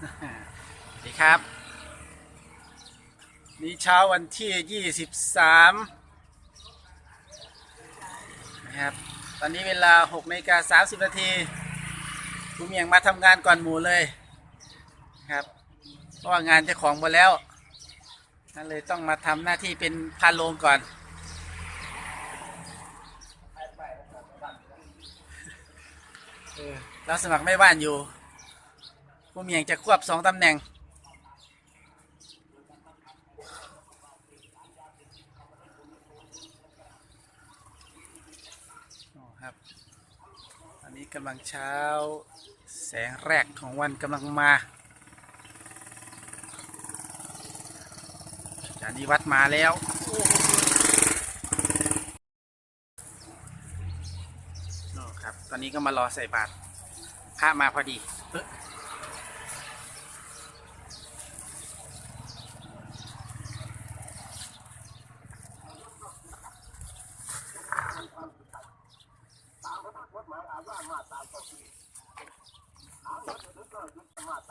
สวัสดีครับ นี่เช้าวันที่23นะครับ ตอนนี้เวลา6นาฬิกา30นาทีคุณเมียงมาทำงานก่อนหมูเลยครับ เพราะว่างานเจ้าของหมดแล้วนั่นเลยต้องมาทำหน้าที่เป็นพานโรงก่อนเราสมัครไม่บ้านอยู่ ผู้เมียงจะควบสองตำแหน่ง ครับ อันนี้กำลังเช้าแสงแรกของวันกำลังมาอาจารย์นิวัฒน์มาแล้วครับ ตอนนี้ก็มารอใส่บาตรพระมาพอดี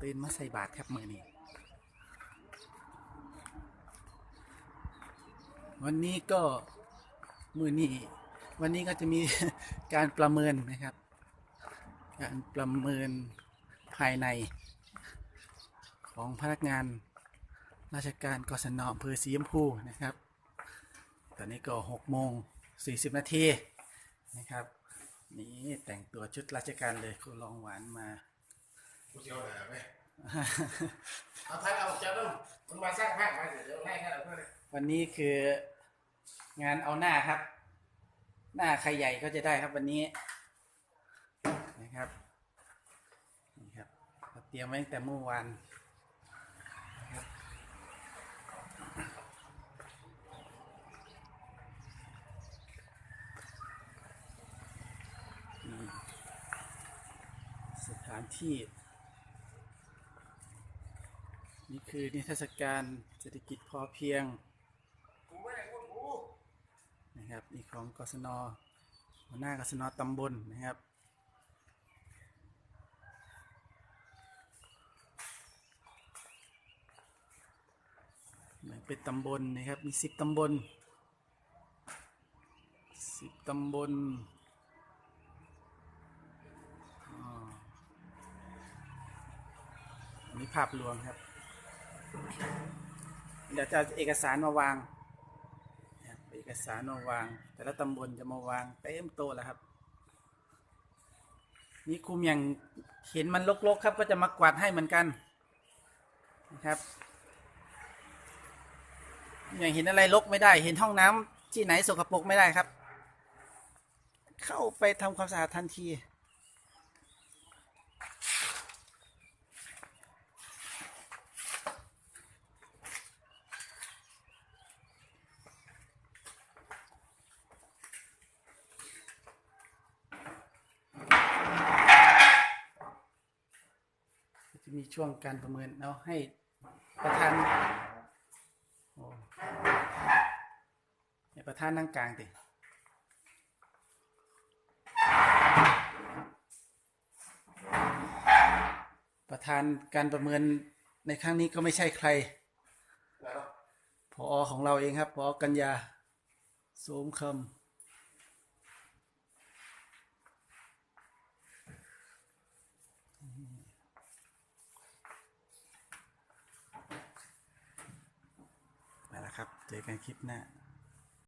ตื่นมาใส่บาตรครับมือนี้วันนี้ก็มือนี้วันนี้ก็จะมีการประเมินนะครับ การประเมินภายใน ของพนักงานราชการกศนอำเภอสีชมพูนะครับ ตอนนี้ก็หกโมงสี่สิบนาทีนะครับ นี่แต่งตัวชุดราชการเลยคุณรองหวานมากูเสียวหาไหมเอาพัดเอาเจ้าต้องมันมาสร้างภาคมาเดี๋ยวไล่กันเอาเพื่อนเลยวันนี้คืองานเอาหน้าครับ หน้าใครใหญ่ก็จะได้ครับวันนี้ นะครับนี่ครับเราเตรียมไว้ตั้งแต่เมื่อวานนี่สถานที่ นี่คือนิทรรศการเศรษฐกิจพอเพียงนะครับนี่ของกศนหัวหน้ากศนตำบลนะครับ เป็นตำบลนะครับ มีสิบตำบลสิบตำบลอ๋ออันนี้ภาพรวมครับ เดี๋ยวจะเอกสารมาวางเอกสารมาวาง แต่ละตำบลจะมาวางเต็มโตแล้วครับ นี่คุมอย่างเห็นมันรกๆครับ ก็จะมากวาดให้เหมือนกันนะครับ อย่างเห็นอะไรรกไม่ได้ เห็นห้องน้ำที่ไหนสกปรกไม่ได้ครับ เข้าไปทำความสะอาดทันทีจะมีช่วงการประเมินเอาให้ประธานโอ้ ให้ประธานนั่งกลางติประธานการประเมินในครั้งนี้ก็ไม่ใช่ใครพอของเราเองครับพอกัญญาโสมคำมาแล้วครับ เจอกันคลิปหน้า